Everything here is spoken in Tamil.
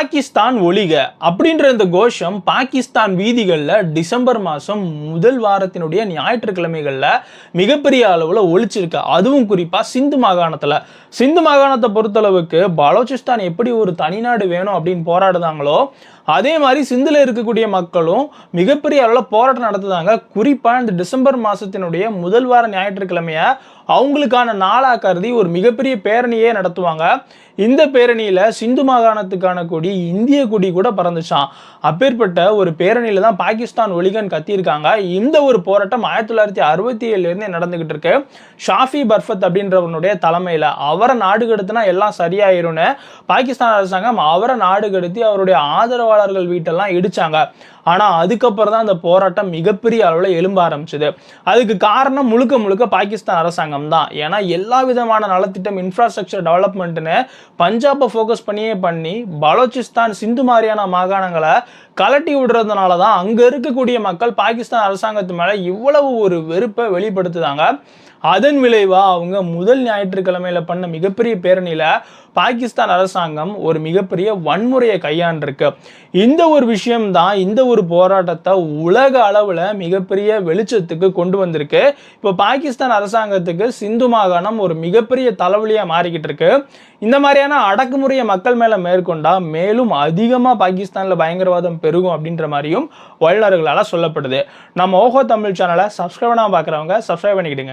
பாகிஸ்தான் ஒளிக அப்படின்ற இந்த கோஷம் பாகிஸ்தான் வீதிகளில் டிசம்பர் மாதம் முதல் வாரத்தினுடைய ஞாயிற்றுக்கிழமைகளில் மிகப்பெரிய அளவில் ஒழிச்சிருக்கு. அதுவும் குறிப்பாக சிந்து மாகாணத்தில். சிந்து மாகாணத்தை பொறுத்தளவுக்கு பலோச்சிஸ்தான் எப்படி ஒரு தனிநாடு வேணும் அப்படின்னு போராடுதாங்களோ அதே மாதிரி சிந்தில் இருக்கக்கூடிய மக்களும் மிகப்பெரிய அளவில் போராட்டம் நடத்துதாங்க. குறிப்பாக இந்த டிசம்பர் மாதத்தினுடைய முதல் வார ஞாயிற்றுக்கிழமையை அவங்களுக்கான நாளாக கருதி ஒரு மிகப்பெரிய பேரணியே நடத்துவாங்க. இந்த பேரணியில் சிந்து மாகாணத்துக்கான கொடி இந்திய கொடி கூட பறந்துச்சான் அப்பேற்பட்ட ஒரு பேரணியில் தான் பாகிஸ்தான் ஒலிகன் கத்தியிருக்காங்க. இந்த ஒரு போராட்டம் ஆயிரத்தி தொள்ளாயிரத்தி அறுபத்தி ஏழுலேருந்து நடந்துகிட்டு இருக்கு. ஷாஃபி பர்ஃபத் அப்படின்றவனுடைய தலைமையில் அவரை நாடு கடத்தினா எல்லாம் சரியாயிரும்னு பாகிஸ்தான் அரசாங்கம் அவரை நாடு கடத்தி அவருடைய ஆதரவாளர்கள் வீட்டெல்லாம் இடிச்சாங்க. ஆனால் அதுக்கப்புறம் தான் அந்த போராட்டம் மிகப்பெரிய அளவில் எழும்ப ஆரம்பிச்சுது. அதுக்கு காரணம் முழுக்க முழுக்க பாகிஸ்தான் அரசாங்கம் தான் ஏன்னா எல்லா விதமான நலத்திட்டம் இன்ஃப்ராஸ்ட்ரக்சர் டெவலப்மெண்ட்டுன்னு பஞ்சாபை ஃபோக்கஸ் பண்ணியே பண்ணி பலோச்சிஸ்தான் சிந்து மாதிரியான மாகாணங்களை கலட்டி விடுறதுனால தான் அங்கே இருக்கக்கூடிய மக்கள் பாகிஸ்தான் அரசாங்கத்து மேலே இவ்வளவு ஒரு வெறுப்பை வெளிப்படுத்துதாங்க. அதன் விளைவாக அவங்க முதல் ஞாயிற்றுக்கிழமையில் பண்ண மிகப்பெரிய பேரணியில் பாகிஸ்தான் அரசாங்கம் ஒரு மிகப்பெரிய வன்முறையை கையாண்டிருக்கு. இந்த ஒரு விஷயம்தான் இந்த ஒரு போராட்டத்தை உலக அளவில் மிகப்பெரிய வெளிச்சத்துக்கு கொண்டு வந்திருக்கு. இப்போ பாகிஸ்தான் அரசாங்கத்துக்கு சிந்து மாகாணம் ஒரு மிகப்பெரிய தலைவலியாக மாறிக்கிட்டு இருக்கு. இந்த மாதிரியான அடக்குமுறையை மக்கள் மேலே மேற்கொண்டா மேலும் அதிகமாக பாகிஸ்தானில் பயங்கரவாதம் பெருகும் அப்படின்ற மாதிரியும் வல்லுநர்களால் சொல்லப்படுது. நம்ம ஓஹோ தமிழ் சேனலை சப்ஸ்கிரைப் பண்ணாமல் பார்க்குறவங்க சப்ஸ்கிரைப் பண்ணிக்கிடுங்க.